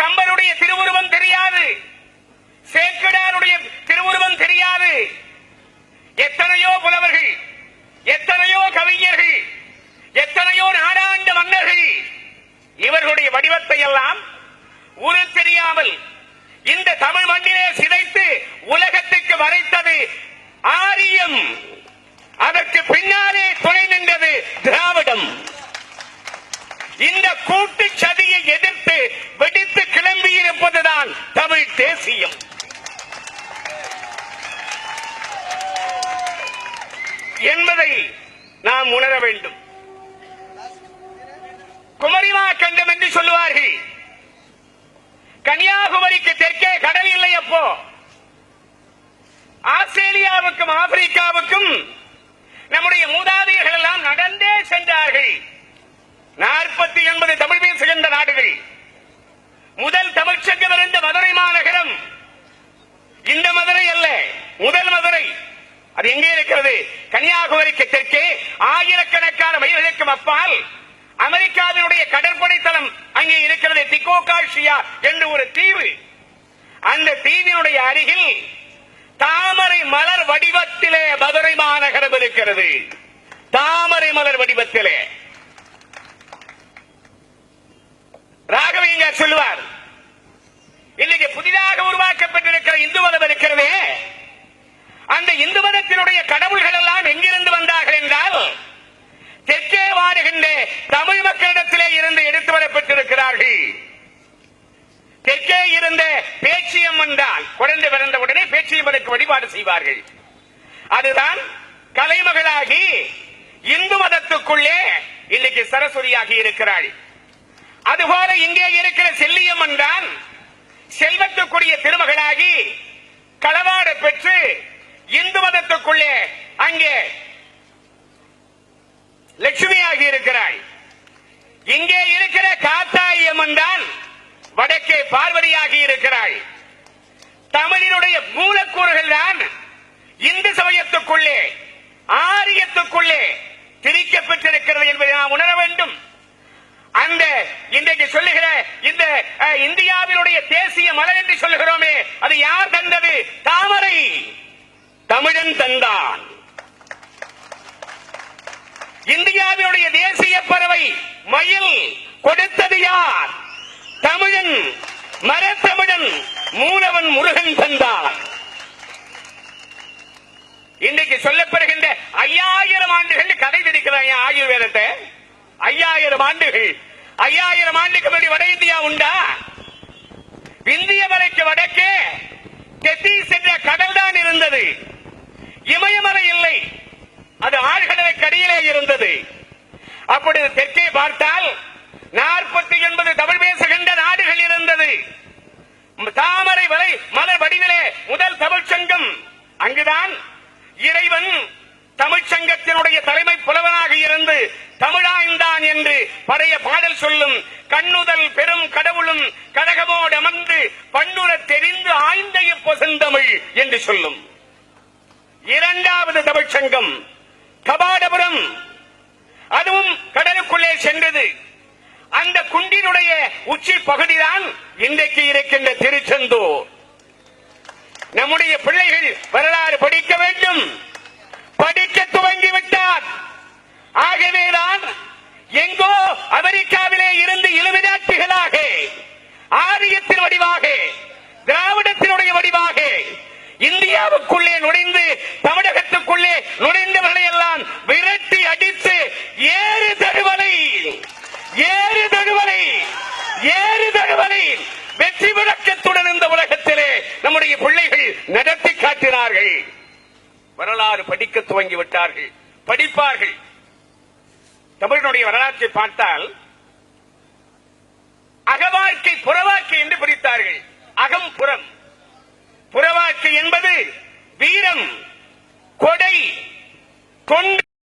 கம்பனுடைய திருவுருவம் தெரியாது. சேக்கடாருடைய திருவுருவம் தெரியாது. எத்தனையோ புலவர்கள் எத்தனையோ கவிஞர்கள் எத்தனையோ நாடாண்ட மன்னர்கள் இவர்களுடைய வடிவத்தை எல்லாம் உரு தெரியாமல் இந்த தமிழ் மண்ணிலே சிதைத்து உலகத்துக்கு வரைத்தது ஆரியம். அதற்கு பின்னாலே துணை நின்றது திராவிடம். இந்த கூட்டு சதியை எதிர்த்து வெடித்து கிளம்பி இருப்பதுதான் தமிழ் தேசியம். என்பதை நாம் உணர வேண்டும். குமரிமா கண்டம் என்று சொல்லுவார்கள். கன்னியாகுமரிக்கு தெற்கே கடல் இல்லை அப்போ. ஆஸ்திரேலியாவுக்கும் ஆப்பிரிக்காவுக்கும் நம்முடைய மூதாதையர்கள் எல்லாம் நடந்தே சென்றார்கள். நாற்பத்தி எண்பது தமிழ் பேசுகின்ற நாடுகள். முதல் தமிழ்ச்சங்கம் இருந்த மதுரை மாநகரம். இந்த மதுரை அல்ல முதல் மதுரை. அது எங்கே இருக்கிறது? கன்னியாகுமரிக்கு தெற்கே. ஆயிரக்கணக்கான மைல்களுக்கும் அப்பால் அமெரிக்காவினுடைய கடற்படை தளம் அங்கே இருக்கிறது திகோகாஷியா என்று ஒரு தீவு. அந்த தீவினுடைய அருகில் தாமரை மலர் வடிவத்திலே மதுரை மாநகரம் இருக்கிறது. தாமரை மலர் வடிவத்திலே. ராகவையர் சொல்லுவார். இன்னைக்கு புதிதாக உருவாக்கப்பட்டிருக்கிற இந்து மதம் இருக்கிறதே. அந்த இந்து மதத்தினுடைய கடவுள்கள் எல்லாம் எங்கிருந்து வந்தார்கள் என்றால் தெற்கே வாடுகின்ற தமிழ் மக்களிடத்திலே இருந்து எடுத்து வரப்பட்டிருக்கிறார்கள். தெற்கே இருந்த பேச்சியம் என்றால் குழந்தை பிறந்த உடனே பேச்சியம்மனுக்கு வழிபாடு செய்வார்கள். அதுதான் கலைமகளாகி இந்து மதத்துக்குள்ளே இன்னைக்கு சரஸ்வதியாகி இருக்கிறாள். அதுபோல இங்கே இருக்கிற செல்லியம்மன் தான் செல்வத்துக்குரிய திருமகளாகி களவாட பெற்று இந்து மதத்துக்குள்ளே அங்கே லட்சுமியாகி இருக்கிறாய். இங்கே இருக்கிற காத்தாயம்மன் தான் வடக்கே பார்வதியாகி இருக்கிறாள் தமிழினுடைய மூலக்கூறுகள் தான் இந்து சமயத்துக்குள்ளே ஆரியத்துக்குள்ளே திரிக்கப்பட்டிருக்கிறது என்பதை நாம் உணர வேண்டும். அந்த இன்றைக்கு சொல்லுகிற இந்த அஹ், இந்தியாவினுடைய தேசிய மலர் என்று சொல்லுகிறோமே அது யார் தந்தது? தாமரை. தமிழன் தந்தான். இந்தியாவினுடைய தேசிய பறவை மயில் கொடுத்தது யார்? தமிழன் மரத்தமிழன் மூலவன் முருகன் தந்தான். இன்றைக்கு சொல்லப்படுகின்ற ஐயாயிரம் ஆண்டுகள் கதை திரிக்கிறாங்க ஆயுர்வேதத்தை? ஐயாயிரம் ஆண்டுகள். ஐயாயிரம் ஆண்டுக்கு முன்னாடி வட இந்தியா உண்டா? இந்திய மலைக்கு வடக்கே தெத்தீஸ் என்ற கடல் தான் இருந்தது. இமயமலை இல்லை. அது ஆழ்கடலை கடியிலே இருந்தது. அப்படி தெற்கே பார்த்தால் நாற்பத்தி ஒன்பது தமிழ் பேசுகின்ற நாடுகள் இருந்தது. தாமரை வரை மலர் வடிவிலே முதல் தமிழ்ச்சங்கம் அங்குதான் இறைவன் தமிழ்ச்சங்கத்தினுடைய தலைமை புலவனாக இருந்து தமிழாய்ந்தான் என்று பழைய பாடல் சொல்லும் கண்ணுதல் பெரும் கடவுளும் கடகமோடு அமர்ந்து பண்ணுர தெரிந்து ஆய்ந்த பொசந்தமிழ் என்று சொல்லும். இரண்டாவது தமிழ்ச் சங்கம் கபாடபுரம். அதுவும் கடலுக்குள்ளே சென்றது. அந்த குண்டினுடைய உச்சி பகுதிதான் இன்றைக்கு இருக்கின்ற திருச்செந்தூர். நம்முடைய பிள்ளைகள் வரலாறு படிக்க வேண்டும். படிக்க துவங்கி விட்டார் ஆகவேதான் எங்கோ அமெரிக்காவிலே இருந்து இலுமினாட்சிகளாக ஆரியத்தின் வடிவாக திராவிடத்தினுடைய வடிவாக இந்தியாவுக்குள்ளே நுழைந்து தமிழகத்துக்குள்ளே நுழைந்தவர்களை எல்லாம் விரட்டி அடித்து ஏறு தழுவலை ஏறு தழுவலை ஏறு தழுவலை வெற்றி விளக்கத்துடன் இந்த உலகத்திலே நம்முடைய பிள்ளைகள் நடத்தி காட்டினார்கள். வரலாறு படிக்க துவங்கி விட்டார்கள். படிப்பார்கள். தமிழனுடைய வரலாற்றை பார்த்தால் அகவாழ்க்கை புறவாழ்க்கை என்று பிரித்தார்கள். அகம் புறம். புறவாழ்க்கை என்பது வீரம் கொடை தொண்டு